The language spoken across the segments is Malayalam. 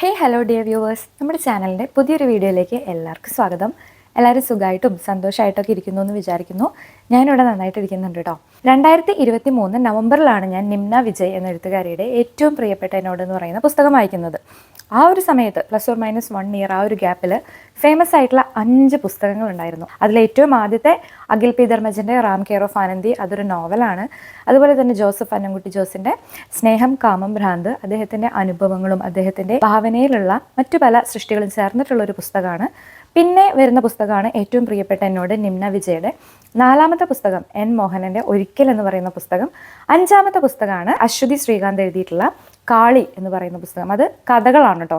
ഹേ ഹലോ ഡിയർ വ്യൂവേഴ്സ് നമ്മുടെ ചാനലിന്റെ പുതിയൊരു വീഡിയോയിലേക്ക് എല്ലാവർക്കും സ്വാഗതം. എല്ലാവരും സുഖമായിട്ടും സന്തോഷമായിട്ടൊക്കെ ഇരിക്കുന്നു എന്ന് വിചാരിക്കുന്നു. ഞാനിവിടെ നന്നായിട്ട് ഇരിക്കുന്നുണ്ട് കേട്ടോ. രണ്ടായിരത്തി ഇരുപത്തി മൂന്ന് നവംബറിലാണ് ഞാൻ നിംന വിജയ് എന്ന എഴുത്തുകാരിയുടെ ഏറ്റവും പ്രിയപ്പെട്ട എന്നോട് എന്ന് പറയുന്ന പുസ്തകം വായിക്കുന്നത്. ആ ഒരു സമയത്ത് plus or minus one year ആ ഒരു ഗ്യാപ്പിൽ ഫേമസ് ആയിട്ടുള്ള അഞ്ച് പുസ്തകങ്ങൾ ഉണ്ടായിരുന്നു അതിൽ ഏറ്റവും ആദ്യത്തെ അഖിൽ പി ധർമ്മജന്റെ റാം കെയർ ഓഫ് ആനന്ദി അതൊരു നോവലാണ്. അതുപോലെ തന്നെ ജോസഫ് അന്നംകുട്ടി ജോസിന്റെ സ്നേഹം കാമം ഭ്രാന്ത് അദ്ദേഹത്തിന്റെ അനുഭവങ്ങളും അദ്ദേഹത്തിന്റെ ഭാവനയിലുള്ള മറ്റു പല സൃഷ്ടികളും ചേർന്നിട്ടുള്ള ഒരു പുസ്തകമാണ്. പിന്നെ വരുന്ന പുസ്തകമാണ് ഏറ്റവും പ്രിയപ്പെട്ട എന്നോട് നിംന വിജയുടെ നാലാമത്തെ പുസ്തകം എൻ മോഹനന്റെ ഒരിക്കൽ എന്ന് പറയുന്ന പുസ്തകം. അഞ്ചാമത്തെ പുസ്തകമാണ് അശ്വതി ശ്രീകാന്ത് എഴുതിയിട്ടുള്ള കാളി എന്ന് പറയുന്ന പുസ്തകം. അത് കഥകളാണ് കേട്ടോ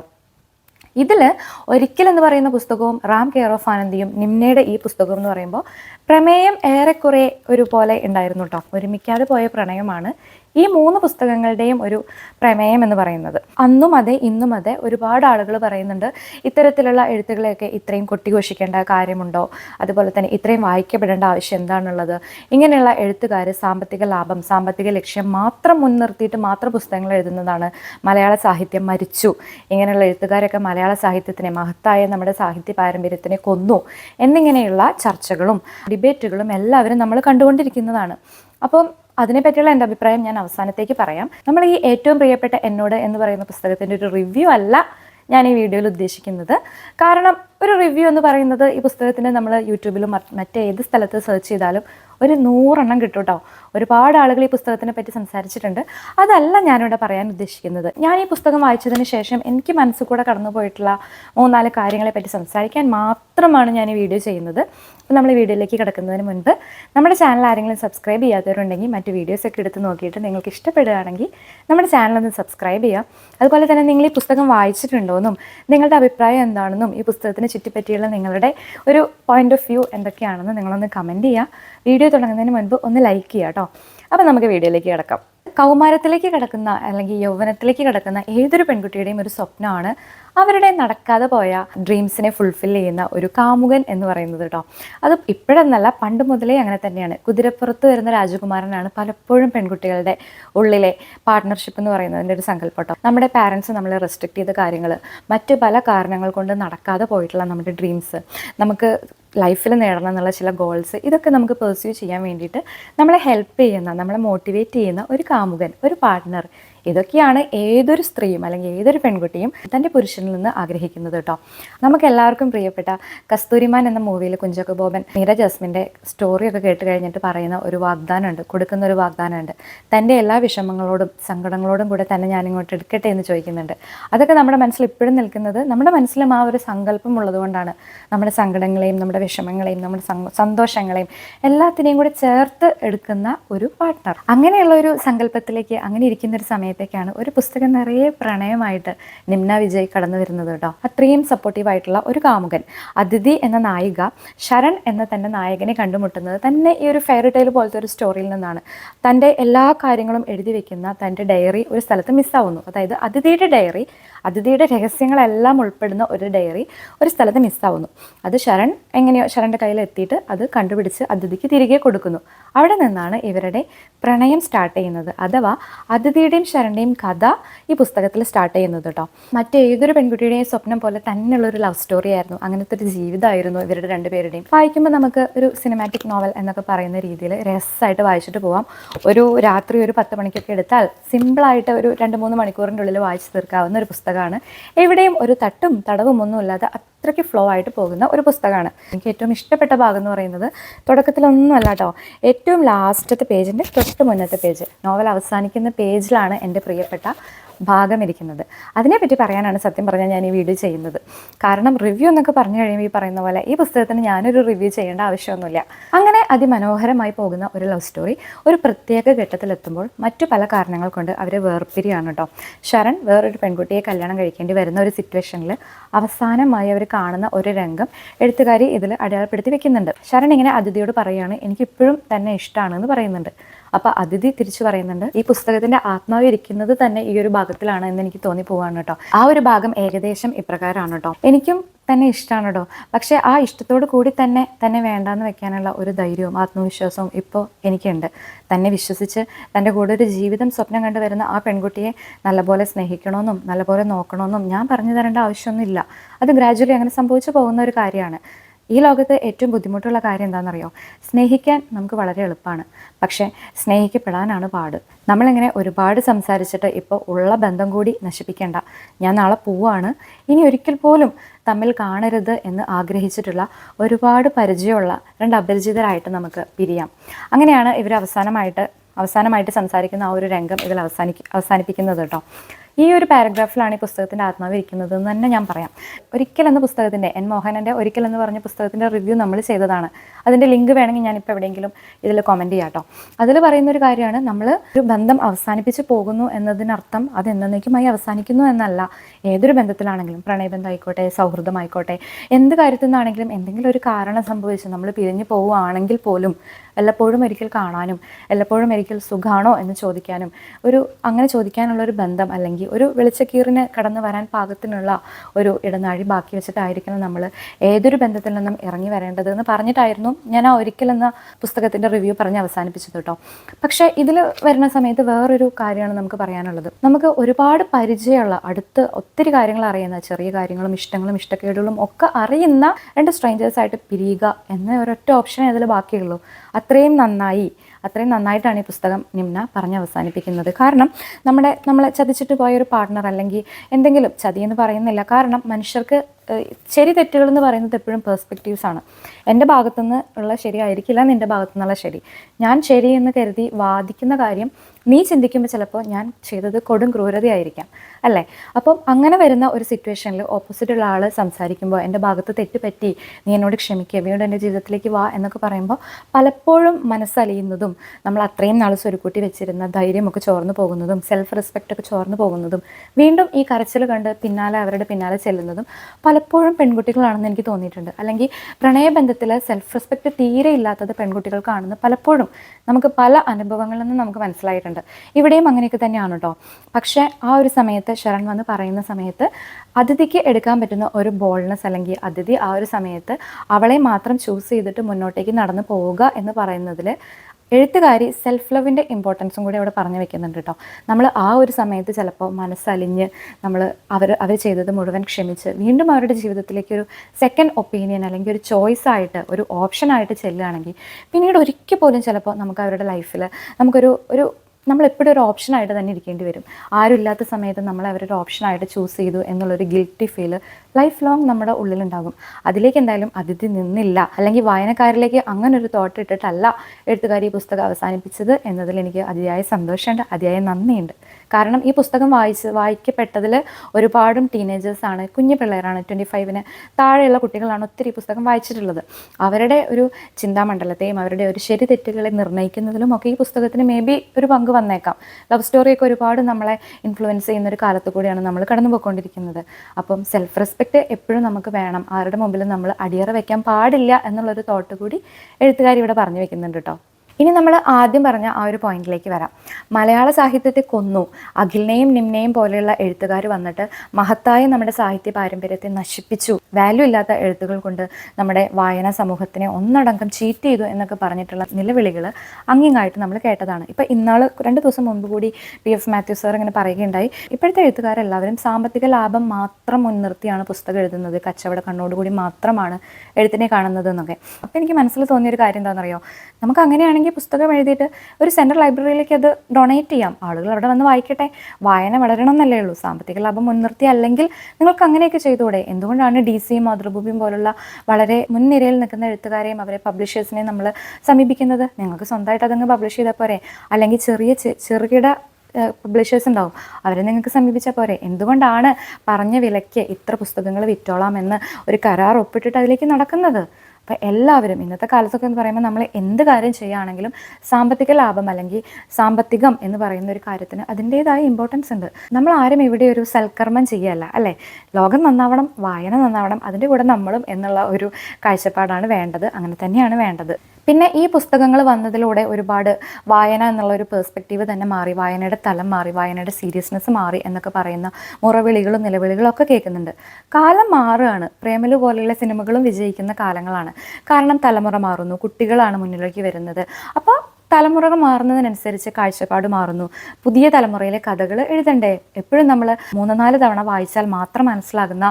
ഇതിൽ ഒരിക്കൽ എന്ന് പറയുന്ന പുസ്തകവും റാം കെയർ ഓഫ് ആനന്ദിയും നിമ്നയുടെ ഈ പുസ്തകം എന്ന് പറയുമ്പോൾ പ്രമേയം ഏറെക്കുറെ ഒരുപോലെ ഉണ്ടായിരുന്നു കേട്ടോ ഒരുമിക്കാതെ പോയ പ്രണയമാണ് ഈ മൂന്ന് പുസ്തകങ്ങളുടെയും ഒരു പ്രമേയം എന്ന് പറയുന്നത്. അന്നും അതെ ഇന്നും അതെ ഒരുപാട് ആളുകൾ പറയുന്നുണ്ട് ഇത്തരത്തിലുള്ള എഴുത്തുകളെയൊക്കെ ഇത്രയും കൊട്ടിഘോഷിക്കേണ്ട കാര്യമുണ്ടോ? അതുപോലെ തന്നെ ഇത്രയും വായിക്കപ്പെടേണ്ട ആവശ്യം എന്താണുള്ളത്? ഇങ്ങനെയുള്ള എഴുത്തുകാർ സാമ്പത്തിക ലാഭം സാമ്പത്തിക ലക്ഷ്യം മാത്രം മുൻനിർത്തിയിട്ട് മാത്രം പുസ്തകങ്ങൾ എഴുതുന്നതാണ് മലയാള സാഹിത്യം മരിച്ചു. ഇങ്ങനെയുള്ള എഴുത്തുകാരൊക്കെ മലയാള സാഹിത്യത്തിനെ മഹത്തായ നമ്മുടെ സാഹിത്യ പാരമ്പര്യത്തിനെ കൊന്നു എന്നിങ്ങനെയുള്ള ചർച്ചകളും ഡിബേറ്റുകളും എല്ലാവരും നമ്മൾ കണ്ടുകൊണ്ടിരിക്കുന്നതാണ്. അപ്പം അതിനെപ്പറ്റിയുള്ള എന്റെ അഭിപ്രായം ഞാൻ അവസാനത്തേക്ക് പറയാം. നമ്മൾ ഈ ഏറ്റവും പ്രിയപ്പെട്ട എന്നോട് എന്ന് പറയുന്ന പുസ്തകത്തിന്റെ ഒരു റിവ്യൂ അല്ല ഞാൻ ഈ വീഡിയോയിൽ ഉദ്ദേശിക്കുന്നത്. കാരണം ഒരു റിവ്യൂ എന്ന് പറയുന്നത് ഈ പുസ്തകത്തിന് നമ്മൾ യൂട്യൂബിലും മറ്റേ മറ്റേത് സ്ഥലത്ത് സെർച്ച് ചെയ്താലും ഒരു നൂറെണ്ണം കിട്ടും കേട്ടോ ഒരുപാട് ആളുകൾ ഈ പുസ്തകത്തിനെ പറ്റി സംസാരിച്ചിട്ടുണ്ട്. അതല്ല ഞാനിവിടെ പറയാൻ ഉദ്ദേശിക്കുന്നത്. ഞാൻ ഈ പുസ്തകം വായിച്ചതിന് ശേഷം എനിക്ക് മനസ്സിൽ കൂടെ കടന്നു പോയിട്ടുള്ള മൂന്നാൽ കാര്യങ്ങളെ പറ്റി സംസാരിക്കാൻ മാത്രമാണ് ഞാൻ ഈ വീഡിയോ ചെയ്യുന്നത്. അപ്പോൾ നമ്മൾ വീഡിയോയിലേക്ക് കിടക്കുന്നതിന് മുൻപ് നമ്മുടെ ചാനൽ ആരെങ്കിലും സബ്സ്ക്രൈബ് ചെയ്യാത്തവരുണ്ടെങ്കിൽ മറ്റ് വീഡിയോസൊക്കെ എടുത്ത് നോക്കിയിട്ട് നിങ്ങൾക്ക് ഇഷ്ടപ്പെടുകയാണെങ്കിൽ നമ്മുടെ ചാനൽ ഒന്ന് സബ്സ്ക്രൈബ് ചെയ്യാം അതുപോലെ തന്നെ നിങ്ങൾ ഈ പുസ്തകം വായിച്ചിട്ടുണ്ടോ എന്നും നിങ്ങളുടെ അഭിപ്രായം എന്താണെന്നും ഈ പുസ്തകത്തിന് ചുറ്റിപ്പറ്റിയുള്ള നിങ്ങളുടെ ഒരു പോയിന്റ് ഓഫ് വ്യൂ എന്തൊക്കെയാണെന്ന് നിങ്ങളൊന്ന് കമന്റ് ചെയ്യുക. വീഡിയോ തുടങ്ങുന്നതിന് മുൻപ് ഒന്ന് ലൈക്ക് ചെയ്യുക കേട്ടോ അപ്പോൾ നമുക്ക് വീഡിയോയിലേക്ക് കിടക്കാം. കൗമാരത്തിലേക്ക് കിടക്കുന്ന അല്ലെങ്കിൽ യൗവനത്തിലേക്ക് കിടക്കുന്ന ഏതൊരു പെൺകുട്ടിയുടെയും ഒരു സ്വപ്നമാണ് അവരുടെ നടക്കാതെ പോയ ഡ്രീംസിനെ ഫുൾഫിൽ ചെയ്യുന്ന ഒരു കാമുകൻ എന്ന് പറയുന്നത് കേട്ടോ അത് ഇപ്പോഴെന്നല്ല പണ്ട് മുതലേ അങ്ങനെ തന്നെയാണ്. കുതിരപ്പുറത്ത് വരുന്ന രാജകുമാരനാണ് പലപ്പോഴും പെൺകുട്ടികളുടെ ഉള്ളിലെ പാർട്ട്ണർഷിപ്പ് എന്ന് പറയുന്നതിന്റെ ഒരു സങ്കല്പം കേട്ടോ നമ്മുടെ പാരൻസ് നമ്മളെ റെസ്ട്രിക്ട് ചെയ്ത കാര്യങ്ങൾ മറ്റ് പല കാരണങ്ങൾ കൊണ്ട് നടക്കാതെ പോയിട്ടുള്ള നമ്മുടെ ഡ്രീംസ് നമുക്ക് ലൈഫിൽ നേടണം എന്നുള്ള ചില ഗോൾസ് ഇതൊക്കെ നമുക്ക് പെർസ്യൂ ചെയ്യാൻ വേണ്ടിയിട്ട് നമ്മളെ ഹെൽപ്പ് ചെയ്യുന്ന നമ്മളെ മോട്ടിവേറ്റ് ചെയ്യുന്ന ഒരു കാമുകൻ ഒരു പാർട്ട്ണർ ഇതൊക്കെയാണ് ഏതൊരു സ്ത്രീയും അല്ലെങ്കിൽ ഏതൊരു പെൺകുട്ടിയും തന്റെ പുരുഷനിൽ നിന്ന് ആഗ്രഹിക്കുന്നത് കേട്ടോ. നമുക്ക് എല്ലാവർക്കും പ്രിയപ്പെട്ട കസ്തൂരിമാൻ എന്ന മൂവിയിൽ കുഞ്ചാക്കോ ബോബൻ മീര ജസ്മിന്റെ സ്റ്റോറിയൊക്കെ കേട്ട് കഴിഞ്ഞിട്ട് പറയുന്ന ഒരു വാഗ്ദാനമുണ്ട് കൊടുക്കുന്ന ഒരു വാഗ്ദാനമുണ്ട്. തന്റെ എല്ലാ വിഷമങ്ങളോടും സങ്കടങ്ങളോടും കൂടെ തന്നെ ഞാൻ ഇങ്ങോട്ട് എടുക്കട്ടെ എന്ന് ചോദിക്കുന്നുണ്ട്. അതൊക്കെ നമ്മുടെ മനസ്സിൽ ഇപ്പോഴും നിൽക്കുന്നത് നമ്മുടെ മനസ്സിലും ആ ഒരു സങ്കല്പം ഉള്ളതുകൊണ്ടാണ്. നമ്മുടെ സങ്കടങ്ങളെയും നമ്മുടെ വിഷമങ്ങളെയും നമ്മുടെ സന്തോഷങ്ങളെയും എല്ലാത്തിനെയും കൂടി ചേർത്ത് എടുക്കുന്ന ഒരു പാർട്ട്ണർ അങ്ങനെയുള്ള ഒരു സങ്കല്പത്തിലേക്ക് അങ്ങനെ ഇരിക്കുന്ന ഒരു സമയത്തേക്കാണ് ഒരു പുസ്തകം നിറയെ പ്രണയമായിട്ട് നിംന വിജയ് കടന്നു വരുന്നത് കേട്ടോ. അത്രയും സപ്പോർട്ടീവ് ആയിട്ടുള്ള ഒരു കാമുകൻ. അതിഥി എന്ന നായിക ശരൺ എന്ന തന്റെ നായകനെ കണ്ടുമുട്ടുന്നത് തന്നെ ഈ ഒരു ഫെയറി ടൈൽ പോലത്തെ ഒരു സ്റ്റോറിയിൽ നിന്നാണ്. തന്റെ എല്ലാ കാര്യങ്ങളും എഴുതി വെക്കുന്ന തന്റെ ഡയറി ഒരു സ്ഥലത്ത് മിസ്സാവുന്നു അതായത് അതിഥിയുടെ ഡയറി അതിഥിയുടെ രഹസ്യങ്ങളെല്ലാം ഉൾപ്പെടുന്ന ഒരു ഡയറി ഒരു സ്ഥലത്ത് മിസ്സാവുന്നു അത് ശരൺ എങ്ങനെയോ ശരണിന്റെ കയ്യിൽ എത്തിയിട്ട് അത് കണ്ടുപിടിച്ച് അതിഥിക്ക് തിരികെ കൊടുക്കുന്നു. അവിടെ നിന്നാണ് ഇവരുടെ പ്രണയം സ്റ്റാർട്ട് ചെയ്യുന്നത്. അഥവാ അതിഥിയുടെയും ശരണിന്റെയും കഥ ഈ പുസ്തകത്തിൽ സ്റ്റാർട്ട് ചെയ്യുന്നത് കേട്ടോ മറ്റേതൊരു പെൺകുട്ടിയുടെയും സ്വപ്നം പോലെ തന്നെയുള്ള ഒരു ലവ് സ്റ്റോറി ആയിരുന്നു. അങ്ങനത്തെ ഒരു ജീവിതമായിരുന്നു ഇവരുടെ രണ്ടുപേരുടെയും വായിക്കുമ്പോൾ നമുക്ക് ഒരു സിനിമാറ്റിക് നോവൽ എന്നൊക്കെ പറയുന്ന രീതിയിൽ രസമായിട്ട് വായിച്ചിട്ട് പോവാം. ഒരു രാത്രി ഒരു പത്ത് മണിക്കൊക്കെ എടുത്താൽ സിമ്പിളായിട്ട് ഒരു രണ്ട് മൂന്ന് മണിക്കൂറിന്റെ ഉള്ളിൽ വായിച്ചു തീർക്കാവുന്ന ഒരു പുസ്തകമാണ്. എവിടെയും ഒരു തട്ടും തടവും ഒന്നുമില്ലാതെ അത്രയ്ക്ക് ഫ്ലോ ആയിട്ട് പോകുന്ന ഒരു പുസ്തകമാണ്. എനിക്ക് ഏറ്റവും ഇഷ്ടപ്പെട്ട ഭാഗം എന്ന് പറയുന്നത് തുടക്കത്തിലൊന്നുമല്ല കേട്ടോ ഏറ്റവും ലാസ്റ്റത്തെ പേജിന്റെ തൊട്ട് മുന്നത്തെ പേജ് നോവൽ അവസാനിക്കുന്ന പേജിലാണ് എന്റെ പ്രിയപ്പെട്ട ഭാഗം ഇരിക്കുന്നത്. അതിനെപ്പറ്റി പറയാനാണ് സത്യം പറഞ്ഞാൽ ഞാൻ ഈ വീഡിയോ ചെയ്യുന്നത്. കാരണം റിവ്യൂ എന്നൊക്കെ പറഞ്ഞു കഴിയുമ്പോൾ ഈ പറയുന്ന പോലെ ഈ പുസ്തകത്തിന് ഞാനൊരു റിവ്യൂ ചെയ്യേണ്ട ആവശ്യമൊന്നുമില്ല. അങ്ങനെ അതിമനോഹരമായി പോകുന്ന ഒരു ലവ് സ്റ്റോറി ഒരു പ്രത്യേക ഘട്ടത്തിലെത്തുമ്പോൾ മറ്റു പല കാരണങ്ങൾ കൊണ്ട് അവർ വേർപിരിയാണ് കേട്ടോ ശരൺ വേറൊരു പെൺകുട്ടിയെ കല്യാണം കഴിക്കേണ്ടി വരുന്ന ഒരു സിറ്റുവേഷനിൽ അവസാനമായി അവർ കാണുന്ന ഒരു രംഗം എഴുത്തുകാരി ഇതിൽ അടയാളപ്പെടുത്തി വെക്കുന്നുണ്ട്. ശരൺ ഇങ്ങനെ അതിഥിയോട് പറയുകയാണ് എനിക്കിപ്പോഴും തന്നെ ഇഷ്ടമാണ് എന്ന് പറയുന്നുണ്ട്. അപ്പോൾ അതിഥി തിരിച്ചു പറയുന്നുണ്ട് ഈ പുസ്തകത്തിന്റെ ആത്മാവ് ഇരിക്കുന്നത് തന്നെ ഈ ഒരു ഭാഗത്തിലാണ് എന്ന് എനിക്ക് തോന്നി പോവാണ് കേട്ടോ. ആ ഒരു ഭാഗം ഏകദേശം ഇപ്രകാരമാണ് കേട്ടോ. എനിക്കും തന്നെ ഇഷ്ടമാണ് കേട്ടോ. പക്ഷേ ആ ഇഷ്ടത്തോട് കൂടി തന്നെ തന്നെ വേണ്ടാന്ന് വെക്കാനുള്ള ഒരു ധൈര്യവും ആത്മവിശ്വാസവും ഇപ്പോൾ എനിക്കുണ്ട്. തന്നെ വിശ്വസിച്ച് തന്റെ കൂടെ ഒരു ജീവിതം സ്വപ്നം കണ്ടു വരുന്ന ആ പെൺകുട്ടിയെ നല്ലപോലെ സ്നേഹിക്കണമെന്നും നല്ലപോലെ നോക്കണമെന്നും ഞാൻ പറഞ്ഞു തരേണ്ട ആവശ്യമൊന്നുമില്ല. അത് ഗ്രാജുവലി അങ്ങനെ സംഭവിച്ചു പോകുന്ന ഒരു കാര്യമാണ്. ഈ ലോകത്ത് ഏറ്റവും ബുദ്ധിമുട്ടുള്ള കാര്യം എന്താണെന്നറിയോ? സ്നേഹിക്കാൻ നമുക്ക് വളരെ എളുപ്പമാണ്. പക്ഷേ സ്നേഹിക്കപ്പെടാനാണ് പാട്. നമ്മളിങ്ങനെ ഒരുപാട് സംസാരിച്ചിട്ട് ഇപ്പോൾ ഉള്ള ബന്ധം കൂടി നശിപ്പിക്കേണ്ട. ഞാൻ നാളെ പോവാണ്. ഇനി ഒരിക്കൽ പോലും തമ്മിൽ കാണരുത് എന്ന് ആഗ്രഹിച്ചിട്ടുള്ള ഒരുപാട് പരിചയമുള്ള രണ്ട് അപരിചിതരായിട്ട് നമുക്ക് പിരിയാം. അങ്ങനെയാണ് ഇവർ അവസാനമായിട്ട് അവസാനമായിട്ട് സംസാരിക്കുന്ന ആ ഒരു രംഗം ഇതിൽ അവസാനിക്ക അവസാനിപ്പിക്കുന്നത് കേട്ടോ. ഈ ഒരു പാരഗ്രാഫിലാണ് ഈ പുസ്തകത്തിന്റെ ആത്മാവ് ഇരിക്കുന്നത് എന്ന് തന്നെ ഞാൻ പറയാം. ഒരിക്കൽ എന്ന പുസ്തകത്തിന്റെ എൻ മോഹനന്റെ ഒരിക്കൽ എന്ന് പറഞ്ഞ പുസ്തകത്തിന്റെ റിവ്യൂ നമ്മൾ ചെയ്തതാണ്. അതിന്റെ ലിങ്ക് വേണമെങ്കിൽ ഞാനിപ്പോൾ എവിടെയെങ്കിലും ഇതിൽ കമന്റ് ചെയ്യാം കേട്ടോ. അതിൽ പറയുന്ന ഒരു കാര്യമാണ് നമ്മൾ ഒരു ബന്ധം അവസാനിപ്പിച്ച് പോകുന്നു എന്നതിനർത്ഥം അത് എന്നേക്കുമായി അവസാനിക്കുന്നു എന്നല്ല. ഏതൊരു ബന്ധത്തിലാണെങ്കിലും പ്രണയബന്ധമായിക്കോട്ടെ സൗഹൃദമായിക്കോട്ടെ എന്ത് കാര്യത്തിൽ നിന്നാണെങ്കിലും എന്തെങ്കിലും ഒരു കാരണം സംഭവിച്ച് നമ്മൾ പിരിഞ്ഞു പോവുകയാണെങ്കിൽ പോലും വല്ലപ്പോഴും ഒരിക്കൽ കാണാനും എല്ലപ്പോഴും ഒരിക്കൽ സുഖാണോ എന്ന് ചോദിക്കാനും ഒരു അങ്ങനെ ചോദിക്കാനുള്ള ഒരു ബന്ധം അല്ലെങ്കിൽ ഒരു വെളിച്ചക്കീറിന് കടന്നു വരാൻ പാകത്തിനുള്ള ഒരു ഇടനാഴി ബാക്കി വെച്ചിട്ടായിരിക്കണം നമ്മൾ ഏതൊരു ബന്ധത്തിൽ നിന്നും ഇറങ്ങി വരേണ്ടത് എന്ന് പറഞ്ഞിട്ടായിരുന്നു ഞാൻ ആ ഒരിക്കൽ എന്ന പുസ്തകത്തിന്റെ റിവ്യൂ പറഞ്ഞ് അവസാനിപ്പിച്ചത് കേട്ടോ. പക്ഷേ ഇതിൽ വരുന്ന സമയത്ത് വേറൊരു കാര്യമാണ് നമുക്ക് പറയാനുള്ളത്. നമുക്ക് ഒരുപാട് പരിചയമുള്ള അടുത്ത് ഒത്തിരി കാര്യങ്ങൾ അറിയുന്ന ചെറിയ കാര്യങ്ങളും ഇഷ്ടങ്ങളും ഇഷ്ടക്കേടുകളും ഒക്കെ അറിയുന്ന രണ്ട് സ്ട്രേഞ്ചേഴ്സായിട്ട് പിരിയുക എന്ന ഒരൊറ്റ ഓപ്ഷനേ അതിൽ ബാക്കിയുള്ളൂ. അത്രയും നന്നായി അത്രയും നന്നായിട്ടാണ് ഈ പുസ്തകം നിമ്ന പറഞ്ഞ് അവസാനിപ്പിക്കുന്നത്. കാരണം നമ്മുടെ നമ്മളെ ചതിച്ചിട്ട് പോയൊരു പാർട്ട്ണർ അല്ലെങ്കിൽ എന്തെങ്കിലും ചതി എന്ന് പറയുന്നില്ല. കാരണം മനുഷ്യർക്ക് ശരി തെറ്റുകൾ എന്ന് പറയുന്നത് എപ്പോഴും പേഴ്സ്പെക്റ്റീവ്സ് ആണ്. എന്റെ ഭാഗത്തുനിന്ന് ഉള്ള ശരിയായിരിക്കില്ല നിന്റെ ഭാഗത്തു നിന്നുള്ള ശരി. ഞാൻ ശരി എന്ന് കരുതി വാദിക്കുന്ന കാര്യം നീ ചിന്തിക്കുമ്പോൾ ചിലപ്പോൾ ഞാൻ ചെയ്തത് കൊടും ക്രൂരതയായിരിക്കാം അല്ലേ? അപ്പം അങ്ങനെ വരുന്ന ഒരു സിറ്റുവേഷനിൽ ഓപ്പോസിറ്റുള്ള ആൾ സംസാരിക്കുമ്പോൾ എന്റെ ഭാഗത്ത് തെറ്റ് പറ്റി നീ എന്നോട് ക്ഷമിക്കുക വീണ്ടും എന്റെ ജീവിതത്തിലേക്ക് വാ എന്നൊക്കെ പറയുമ്പോൾ പലപ്പോഴും മനസ്സലിയുന്നതും നമ്മൾ അത്രയും നാൾ സ്വരുക്കൂട്ടി വെച്ചിരുന്ന ധൈര്യമൊക്കെ ചോർന്നു പോകുന്നതും സെൽഫ് റെസ്പെക്റ്റ് ഒക്കെ ചോർന്നു പോകുന്നതും വീണ്ടും ഈ കരച്ചിൽ കണ്ട് പിന്നാലെ അവരുടെ പിന്നാലെ ചെല്ലുന്നതും പലപ്പോഴും പെൺകുട്ടികളാണെന്ന് എനിക്ക് തോന്നിയിട്ടുണ്ട്. അല്ലെങ്കിൽ പ്രണയബന്ധത്തിൽ സെൽഫ് റെസ്പെക്റ്റ് തീരെ ഇല്ലാത്തത് പെൺകുട്ടികൾക്കാണെന്ന് പലപ്പോഴും നമുക്ക് പല അനുഭവങ്ങളിൽ നിന്ന് നമുക്ക് മനസ്സിലായിട്ടുണ്ട്. ഇവിടെയും അങ്ങനെയൊക്കെ തന്നെയാണ് കേട്ടോ പക്ഷേ ആ ഒരു സമയത്ത് ശരൺ വന്ന് പറയുന്ന സമയത്ത് അതിഥിക്ക് എടുക്കാൻ പറ്റുന്ന ഒരു ബോൾനെസ് അല്ലെങ്കിൽ അതിഥി ആ ഒരു സമയത്ത് അവളെ മാത്രം ചൂസ് ചെയ്തിട്ട് മുന്നോട്ടേക്ക് നടന്നു പോവുക എന്ന് പറയുന്നതിൽ എഴുത്തുകാരി സെൽഫ് ലവിന്റെ ഇമ്പോർട്ടൻസും കൂടി അവിടെ പറഞ്ഞു വെക്കുന്നുണ്ട് കേട്ടോ നമ്മൾ ആ ഒരു സമയത്ത് ചിലപ്പോൾ മനസ്സലിഞ്ഞ് നമ്മൾ അവർ അവർ ചെയ്തത് മുഴുവൻ ക്ഷമിച്ച് വീണ്ടും അവരുടെ ജീവിതത്തിലേക്ക് ഒരു സെക്കൻഡ് ഒപ്പീനിയൻ അല്ലെങ്കിൽ ഒരു ചോയ്സ് ആയിട്ട് ഒരു ഓപ്ഷനായിട്ട് ചെല്ലുകയാണെങ്കിൽ പിന്നീട് ഒരിക്കൽ പോലും ചിലപ്പോൾ നമുക്ക് അവരുടെ ലൈഫിൽ നമുക്കൊരു ഒരു നമ്മളെപ്പോഴും ഒരു ഓപ്ഷനായിട്ട് തന്നെ ഇരിക്കേണ്ടി വരും. ആരും ഇല്ലാത്ത സമയത്ത് നമ്മൾ അവരൊരു ഓപ്ഷനായിട്ട് ചൂസ് ചെയ്തു എന്നുള്ളൊരു ഗിൽറ്റി ഫീൽ ലൈഫ് ലോങ് നമ്മുടെ ഉള്ളിലുണ്ടാകും. അതിലേക്ക് എന്തായാലും അതിഥി നിന്നില്ല. അല്ലെങ്കിൽ വായനക്കാരിലേക്ക് അങ്ങനെ ഒരു തോട്ട് ഇട്ടിട്ടല്ല എഴുത്തുകാരി പുസ്തകം അവസാനിപ്പിച്ചത് എന്നതിൽ എനിക്ക് അതിയായ സന്തോഷമുണ്ട് അതിയായ നന്ദിയുണ്ട്. കാരണം ഈ പുസ്തകം വായിച്ച് വായിക്കപ്പെട്ടതിൽ ഒരുപാടും ടീനേജേഴ്സാണ് കുഞ്ഞു പിള്ളേരാണ് ട്വന്റി ഫൈവിന് താഴെയുള്ള കുട്ടികളാണ് ഒത്തിരി പുസ്തകം വായിച്ചിട്ടുള്ളത്. അവരുടെ ഒരു ചിന്താമണ്ഡലത്തെയും അവരുടെ ഒരു ശരി തെറ്റുകളെ നിർണയിക്കുന്നതിലും ഒക്കെ ഈ പുസ്തകത്തിന് മേ ബി ഒരു പങ്ക് വന്നേക്കാം. ലവ് സ്റ്റോറിയൊക്കെ ഒരുപാട് നമ്മളെ ഇൻഫ്ലുവൻസ് ചെയ്യുന്ന ഒരു കാലത്ത് കൂടിയാണ് നമ്മൾ കടന്നു പോയിക്കൊണ്ടിരിക്കുന്നത് അപ്പം സെൽഫ് റെസ്പെക്റ്റ് എപ്പോഴും നമുക്ക് വേണം. ആരുടെ മുമ്പിൽ നമ്മൾ അടിയറ വയ്ക്കാൻ പാടില്ല എന്നുള്ളൊരു തോട്ട് കൂടി എഴുത്തുകാരി ഇവിടെ പറഞ്ഞു വെക്കുന്നുണ്ട് കേട്ടോ ഇനി നമ്മൾ ആദ്യം പറഞ്ഞ ആ ഒരു പോയിന്റിലേക്ക് വരാം. മലയാള സാഹിത്യത്തെ കൊന്നു. അഖിലിനെയും നിമ്നെയും പോലെയുള്ള എഴുത്തുകാർ വന്നിട്ട് മഹത്തായ നമ്മുടെ സാഹിത്യ പാരമ്പര്യത്തെ നശിപ്പിച്ചു. വാല്യൂ ഇല്ലാത്ത എഴുത്തുകൾ കൊണ്ട് നമ്മുടെ വായനാ സമൂഹത്തിനെ ഒന്നടങ്കം ചീറ്റ് ചെയ്തു എന്നൊക്കെ പറഞ്ഞിട്ടുള്ള നിലവിളികൾ അങ്ങിങ്ങായിട്ട് നമ്മൾ കേട്ടതാണ്. ഇപ്പം ഇന്നാൾ രണ്ട് ദിവസം മുൻപ് കൂടി പി എഫ് മാത്യു സാർ ഇങ്ങനെ പറയുകയുണ്ടായി. ഇപ്പോഴത്തെ എഴുത്തുകാരെല്ലാവരും സാമ്പത്തിക ലാഭം മാത്രം മുൻനിർത്തിയാണ് പുസ്തകം എഴുതുന്നത്. കച്ചവട കണ്ണോടുകൂടി മാത്രമാണ് എഴുത്തിനെ കാണുന്നത് എന്നൊക്കെ. അപ്പോൾ എനിക്ക് മനസ്സിൽ തോന്നിയൊരു കാര്യം എന്താണെന്നറിയോ? നമുക്ക് അങ്ങനെയാണെങ്കിൽ പുസ്തകം എഴുതിയിട്ട് ഒരു സെൻട്രൽ ലൈബ്രറിയിലേക്ക് അത് ഡൊണേറ്റ് ചെയ്യാം. ആളുകൾ അവിടെ വന്ന് വായിക്കട്ടെ. വായന വളരണം എന്നല്ലേ ഉള്ളൂ. സാമ്പത്തിക ലാഭം മുൻനിർത്തി അല്ലെങ്കിൽ നിങ്ങൾക്ക് അങ്ങനെയൊക്കെ ചെയ്തുകൂടെ? എന്തുകൊണ്ടാണ് ഡി സിയും മാതൃഭൂമിയും പോലുള്ള വളരെ മുൻനിരയിൽ നിൽക്കുന്ന എഴുത്തുകാരെയും അവരെ പബ്ലിഷേഴ്സിനെയും നമ്മൾ സമീപിക്കുന്നത്? നിങ്ങൾക്ക് സ്വന്തമായിട്ട് അതങ്ങ് പബ്ലിഷ് ചെയ്താൽ പോരെ? അല്ലെങ്കിൽ ചെറിയ ചെറുകിട പബ്ലിഷേഴ്സ് ഉണ്ടാവും. അവരെ നിങ്ങൾക്ക് സമീപിച്ചാൽ പോരെ? എന്തുകൊണ്ടാണ് പറഞ്ഞ വിലയ്ക്ക് ഇത്ര പുസ്തകങ്ങൾ വിറ്റോളാമെന്ന് ഒരു കരാർ ഒപ്പിട്ടിട്ട് അതിലേക്ക് നടക്കുന്നത്? അപ്പോൾ എല്ലാവരും ഇന്നത്തെ കാലത്തൊക്കെ എന്ന് പറയുമ്പോൾ നമ്മൾ എന്ത് കാര്യം ചെയ്യുകയാണെങ്കിലും സാമ്പത്തിക ലാഭം അല്ലെങ്കിൽ സാമ്പത്തികം എന്ന് പറയുന്ന ഒരു കാര്യത്തിന് അതിന്റേതായ ഇമ്പോർട്ടൻസ് ഉണ്ട്. നമ്മൾ ആരും ഇവിടെ ഒരു സൽക്കർമ്മം ചെയ്യല്ല അല്ലേ? ലോകം നന്നാവണം വായന നന്നാവണം അതിന്റെ കൂടെ നമ്മളും എന്നുള്ള ഒരു കാഴ്ചപ്പാടാണ് വേണ്ടത്. അങ്ങനെ തന്നെയാണ് വേണ്ടത്. പിന്നെ ഈ പുസ്തകങ്ങൾ വന്നതിലൂടെ ഒരുപാട് വായന എന്നുള്ള ഒരു പേഴ്സ്പെക്റ്റീവ് തന്നെ മാറി വായനയുടെ തലം മാറി വായനയുടെ സീരിയസ്നെസ് മാറി എന്നൊക്കെ പറയുന്ന മുറവിളികളും നിലവിളികളും ഒക്കെ കേൾക്കുന്നുണ്ട്. കാലം മാറുകയാണ്. പ്രേമലു പോലെയുള്ള സിനിമകളും വിജയിക്കുന്ന കാലങ്ങളാണ്. കാരണം തലമുറ മാറുന്നു കുട്ടികളാണ് മുന്നിലേക്ക് വരുന്നത്. അപ്പോൾ തലമുറകൾ മാറുന്നതിനനുസരിച്ച് കാഴ്ചപ്പാട് മാറുന്നു. പുതിയ തലമുറയിലെ കഥകൾ എഴുതണ്ടേ? എപ്പോഴും നമ്മൾ മൂന്ന് നാല് തവണ വായിച്ചാൽ മാത്രം മനസ്സിലാകുന്ന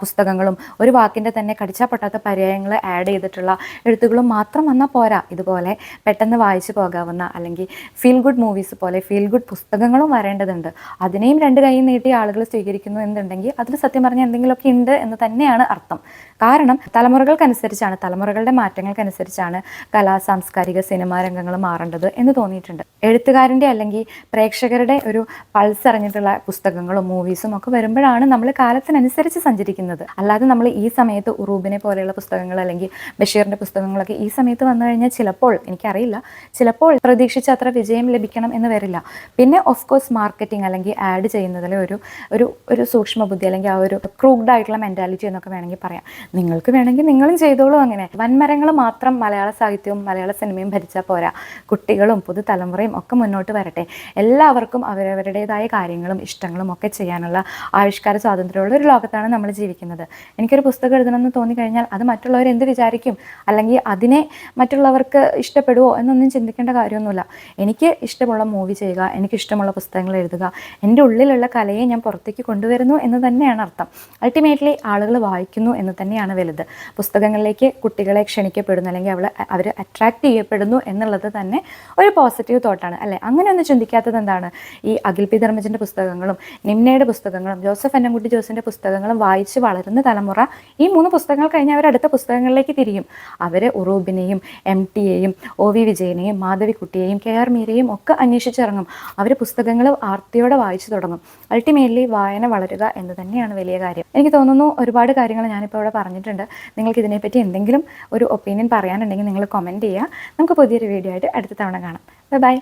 പുസ്തകങ്ങളും ഒരു വാക്കിന്റെ തന്നെ കടിച്ചാൽ പര്യായങ്ങൾ ആഡ് ചെയ്തിട്ടുള്ള എഴുത്തുകളും മാത്രം വന്നാൽ പോരാ. ഇതുപോലെ പെട്ടെന്ന് വായിച്ചു പോകാവുന്ന അല്ലെങ്കിൽ ഫീൽ ഗുഡ് മൂവീസ് പോലെ ഫീൽ ഗുഡ് പുസ്തകങ്ങളും വരേണ്ടതുണ്ട്. അതിനെയും രണ്ട് കൈ നീട്ടി ആളുകൾ സ്വീകരിക്കുന്നു എന്നുണ്ടെങ്കിൽ അതിൽ സത്യം പറഞ്ഞാൽ എന്തെങ്കിലുമൊക്കെ ഉണ്ട് എന്ന് തന്നെയാണ് അർത്ഥം. കാരണം തലമുറകൾക്കനുസരിച്ചാണ് തലമുറകളുടെ മാറ്റങ്ങൾക്കനുസരിച്ചാണ് കലാ സാംസ്കാരിക സിനിമാ രംഗങ്ങൾ മാറേണ്ടത് എന്ന് തോന്നിയിട്ടുണ്ട്. എഴുത്തുകാരന്റെ അല്ലെങ്കിൽ പ്രേക്ഷകരുടെ ഒരു പൾസ് അറിഞ്ഞിട്ടുള്ള പുസ്തകങ്ങളും മൂവീസും ഒക്കെ വരുമ്പോഴാണ് നമ്മൾ കാലത്തിനനുസരിച്ച് സഞ്ചരിക്കുന്നത്. അല്ലാതെ നമ്മൾ ഈ സമയത്ത് ഉറൂബിനെ പോലെയുള്ള പുസ്തകങ്ങൾ അല്ലെങ്കിൽ ബഷീറിന്റെ പുസ്തകങ്ങളൊക്കെ ഈ സമയത്ത് വന്നു കഴിഞ്ഞാൽ ചിലപ്പോൾ എനിക്കറിയില്ല ചിലപ്പോൾ പ്രതീക്ഷിച്ച അത്ര വിജയം ലഭിക്കണം എന്ന് വരില്ല. പിന്നെ ഓഫ് കോഴ്സ് മാർക്കറ്റിംഗ് അല്ലെങ്കിൽ ആഡ് ചെയ്യുന്നതിലെ ഒരു ഒരു ഒരു സൂക്ഷ്മ ബുദ്ധി അല്ലെങ്കിൽ ആ ഒരു ക്രൂഡ് ആയിട്ടുള്ള മെന്റാലിറ്റി എന്നൊക്കെ വേണമെങ്കിൽ പറയാം. നിങ്ങൾക്ക് വേണമെങ്കിൽ നിങ്ങളും ചെയ്തോളൂ അങ്ങനെ. വൻമരങ്ങൾ മാത്രം മലയാള സാഹിത്യവും മലയാള സിനിമയും ഭരിച്ചാൽ പോരാ. കുട്ടികളും പുതുതലമുറയും ഒക്കെ മുന്നോട്ട് വരട്ടെ. എല്ലാവർക്കും അവരവരുടേതായ കാര്യങ്ങളും ഇഷ്ടങ്ങളും ഒക്കെ ചെയ്യാനുള്ള ആവിഷ്കാര സ്വാതന്ത്ര്യമുള്ള ഒരു ലോകത്താണ് നമ്മൾ ജീവിക്കുന്നത്. എനിക്കൊരു പുസ്തകം എഴുതണമെന്ന് തോന്നിക്കഴിഞ്ഞാൽ അത് മറ്റുള്ളവർ എന്ത് വിചാരിക്കും? അല്ലെങ്കിൽ അതിനെ മറ്റുള്ളവർക്ക് ഇഷ്ടപ്പെടുമോ എന്നൊന്നും ചിന്തിക്കേണ്ട കാര്യമൊന്നുമില്ല. എനിക്ക് ഇഷ്ടമുള്ള മൂവി ചെയ്യുക എനിക്ക് ഇഷ്ടമുള്ള പുസ്തകങ്ങൾ എഴുതുക എന്റെ ഉള്ളിലുള്ള കലയെ ഞാൻ പുറത്തേക്ക് കൊണ്ടുവരുന്നു എന്ന് തന്നെയാണ് അർത്ഥം. അൾട്ടിമേറ്റ്ലി ആളുകൾ വായിക്കുന്നു എന്ന് തന്നെയാണ് വലുത്. പുസ്തകങ്ങളിലേക്ക് കുട്ടികളെ ക്ഷണിക്കപ്പെടുന്നു അല്ലെങ്കിൽ അവൾ അവർ അട്രാക്റ്റ് ചെയ്യപ്പെടുന്നു എന്നുള്ളത് തന്നെ ഒരു പോസിറ്റീവ് തോട്ടാണ് അല്ലേ? അങ്ങനെ ഒന്ന് ചിന്തിക്കാത്തത് എന്താണ്? ഈ അഖിൽ പി ധർമ്മജന്റെ പുസ്തകങ്ങളും നിമ്നയുടെ പുസ്തകങ്ങളും ജോസഫ് അന്നംകുട്ടി ജോസിന്റെ പുസ്തകങ്ങളും വായിച്ച് വളരുന്ന തലമുറ ഈ മൂന്ന് പുസ്തകങ്ങൾ കഴിഞ്ഞ് അവർ അടുത്ത പുസ്തകങ്ങളിലേക്ക് തിരിയും. അവർ ഉറൂബിനെയും എം ടിയെയും ഒ വി വിജയനെയും മാധവിക്കുട്ടിയെയും കെ ആർ മീരയും ഒക്കെ അന്വേഷിച്ചിറങ്ങും. അവർ പുസ്തകങ്ങൾ ആർത്തിയോടെ വായിച്ചു തുടങ്ങും. അൾട്ടിമേറ്റ്ലി വായന വളരുക എന്ന് തന്നെയാണ് വലിയ കാര്യം. എനിക്ക് തോന്നുന്നു ഒരുപാട് കാര്യങ്ങൾ ഞാനിപ്പോൾ ഇവിടെ പറഞ്ഞിട്ടുണ്ട്. നിങ്ങൾക്ക് ഇതിനെപ്പറ്റി എന്തെങ്കിലും ഒരു ഒപ്പീനിയൻ പറയാനുണ്ടെങ്കിൽ നിങ്ങൾ കമന്റ് ചെയ്യുക നമുക്ക് പുതിയൊരു വീഡിയോ ആയിട്ട് അടുത്ത തവണ കാണാം. ബൈ